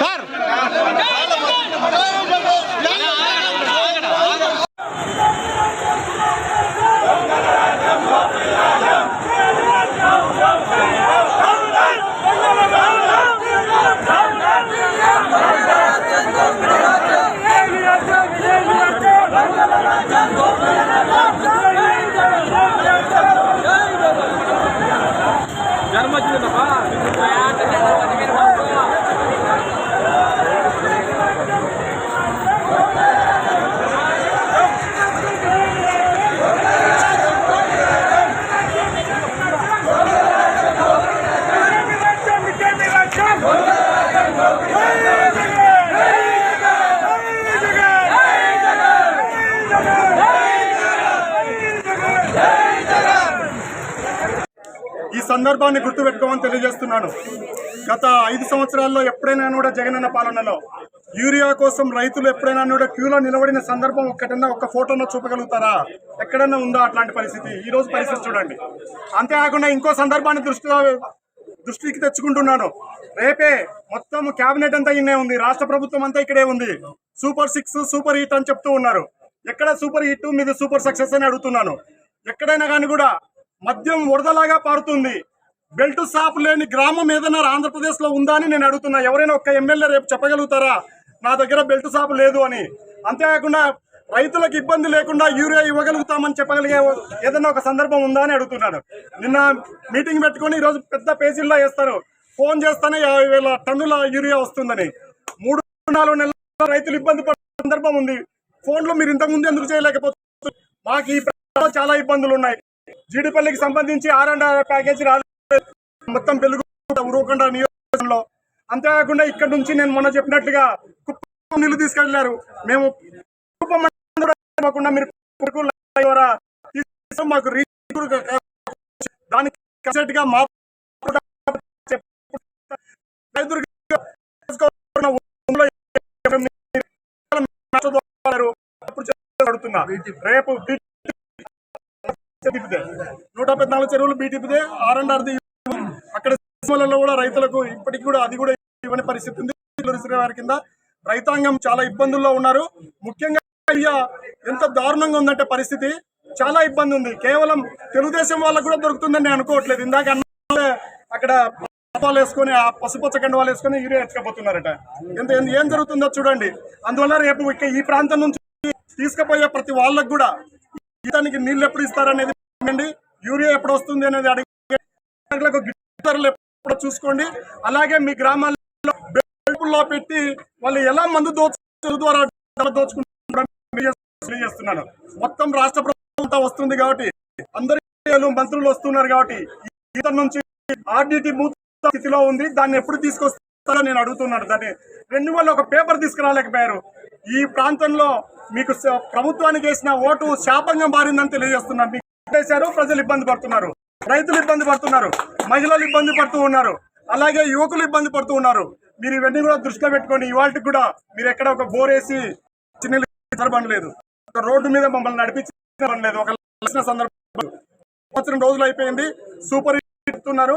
Sir ఈ సందర్భాన్ని గుర్తుపెట్టుకోమని తెలియజేస్తున్నాను. గత ఐదు సంవత్సరాల్లో ఎప్పుడైనా కూడా జగనన్న పాలనలో యూరియా కోసం రైతులు ఎప్పుడైనా కూడా క్యూలో నిలబడిన సందర్భం ఒక్కటన్నా ఒక్క ఫోటోలో చూపగలుగుతారా? ఎక్కడన్నా ఉందా అట్లాంటి పరిస్థితి? ఈ రోజు పరిస్థితి చూడండి. అంతేకాకుండా ఇంకో సందర్భాన్ని దృష్టిలో దృష్టికి తెచ్చుకుంటున్నాను. రేపే మొత్తం క్యాబినెట్ అంతా ఇన్నే ఉంది. రాష్ట్ర ప్రభుత్వం అంతా ఇక్కడే ఉంది. సూపర్ సిక్స్ సూపర్ హిట్ అని చెప్తూ ఉన్నారు. ఎక్కడ సూపర్ హిట్? మీద సూపర్ సక్సెస్ అని అడుగుతున్నాను. ఎక్కడైనా కానీ కూడా మద్యం వరదలాగా పారుతుంది. బెల్ట్ షాప్ లేని గ్రామం ఏదైనా ఆంధ్రప్రదేశ్లో ఉందా అని నేను అడుగుతున్నా. ఎవరైనా ఒక్క ఎమ్మెల్యే రేపు చెప్పగలుగుతారా? నా దగ్గర బెల్ట్ షాప్ లేదు అని. అంతేకాకుండా రైతులకు ఇబ్బంది లేకుండా యూరియా ఇవ్వగలుగుతామని చెప్పగలిగే ఏదైనా ఒక సందర్భం ఉందా అని అడుగుతున్నాను. నిన్న మీటింగ్ పెట్టుకొని ఈరోజు పెద్ద పేజీల్లో వేస్తారు. ఫోన్ చేస్తానే యాభై వేల టన్నుల యూరియా వస్తుందని. మూడు నాలుగు నెలల రైతులు ఇబ్బంది పడే సందర్భం ఉంది. ఫోన్లో మీరు ఇంతకు ముందు ఎందుకు చేయలేకపోతున్నారు? మాకు ఈ చాలా ఇబ్బందులు ఉన్నాయి. జీడిపల్లికి సంబంధించి ఆర్ అండ్ ఆర్ ప్యాకేజీ రాలేదు. మొత్తం పెలుగు ఉరవకొండ నియోజకవర్గంలో. అంతేకాకుండా ఇక్కడ నుంచి నేను మొన్న చెప్పినట్లుగా కుప్పం నీళ్ళు తీసుకెళ్ళారు. మేము కుప్పం మండలం కూడా మీరు ద్వారా మాకు దానికి కసెట్ మా రేపు బీటీపీదే. నూట పద్నాలుగు చెరువులు బీటీపీదే ఆర్ అండ్ ఆర్ది అక్కడ సీమలలో కూడా రైతులకు ఇప్పటికి కూడా అది కూడా ఇవ్వని పరిస్థితి ఉంది. వారి కింద రైతాంగం చాలా ఇబ్బందుల్లో ఉన్నారు. ముఖ్యంగా ఎంత దారుణంగా ఉందంటే పరిస్థితి చాలా ఇబ్బంది ఉంది. కేవలం తెలుగుదేశం వాళ్ళకు కూడా దొరుకుతుందని నేను అనుకోవట్లేదు. ఇందాక అన్న అక్కడ పాపాలు వేసుకొని ఆ పసుపచ్చ కండవాలు వేసుకొని యూరియా ఎత్తుకపోతున్నారట. ఎంత ఏం జరుగుతుందో చూడండి. అందువల్ల రేపు ఈ ప్రాంతం నుంచి తీసుకుపోయే ప్రతి వాళ్ళకు కూడా ఇతనికి నీళ్ళు ఎప్పుడు ఇస్తారనేది అడగండి. యూరియా ఎప్పుడు వస్తుంది అనేది అడిగి గిట్టర్లు ఎప్పుడో చూసుకోండి. అలాగే మీ గ్రామాల్లో బెల్పుల్లో పెట్టి వాళ్ళు ఎలా మందు దోచు ద్వారా దోచుకుంటున్నాను తెలియజేస్తున్నాను. మొత్తం రాష్ట్ర ప్రభుత్వం వస్తుంది కాబట్టి అందరి మంత్రులు వస్తున్నారు కాబట్టి ఇతని నుంచి ఆర్డిటి మూత స్థితిలో ఉంది. దాన్ని ఎప్పుడు తీసుకొస్తారో నేను అడుగుతున్నాను. దాన్ని రెండు వల్ల ఒక పేపర్ తీసుకురాలేకపోయారు. ఈ ప్రాంతంలో మీకు ప్రభుత్వానికి వేసిన ఓటు శాపంగా మారిందని తెలియజేస్తున్నాను. చేశారు ప్రజలు ఇబ్బంది పడుతున్నారు. రైతులు ఇబ్బంది పడుతున్నారు మహిళలు ఇబ్బంది పడుతూ ఉన్నారు అలాగే యువకులు ఇబ్బంది పడుతూ ఉన్నారు. మీరు ఇవన్నీ కూడా దృష్టిలో పెట్టుకొని ఇవాళకి కూడా మీరు ఎక్కడ ఒక బోర్ వేసి చిన్న సందర్భం ఒక రోడ్డు మీద మమ్మల్ని నడిపించలేదు ఒక సందర్భం. సంవత్సరం రోజులు అయిపోయింది. సూపర్ ఇస్తున్నారు చెప్తున్నారు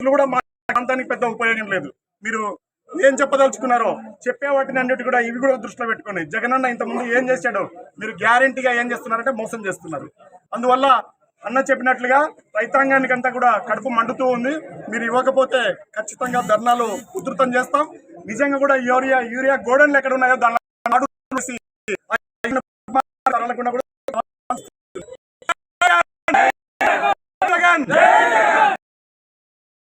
కూడా మా ప్రాంతానికి పెద్ద ఉపయోగం లేదు. మీరు ఏం చెప్పదలుచుకున్నారో చెప్పే వాటిని అన్నిటి కూడా ఇవి కూడా దృష్టిలో పెట్టుకొని జగనన్న ఇంతకుముందు ఏం చేశాడో మీరు గ్యారంటీగా ఏం చేస్తున్నారంటే మోసం చేస్తున్నారు. అందువల్ల అన్న చెప్పినట్లుగా రైతాంగానికి అంతా కూడా కడుపు మండుతూ ఉంది. మీరు ఇవ్వకపోతే ఖచ్చితంగా ధర్నాలు ఉధృతం చేస్తాం. నిజంగా కూడా యూరియా యూరియా గోడన్లు ఎక్కడ ఉన్నాయో దాని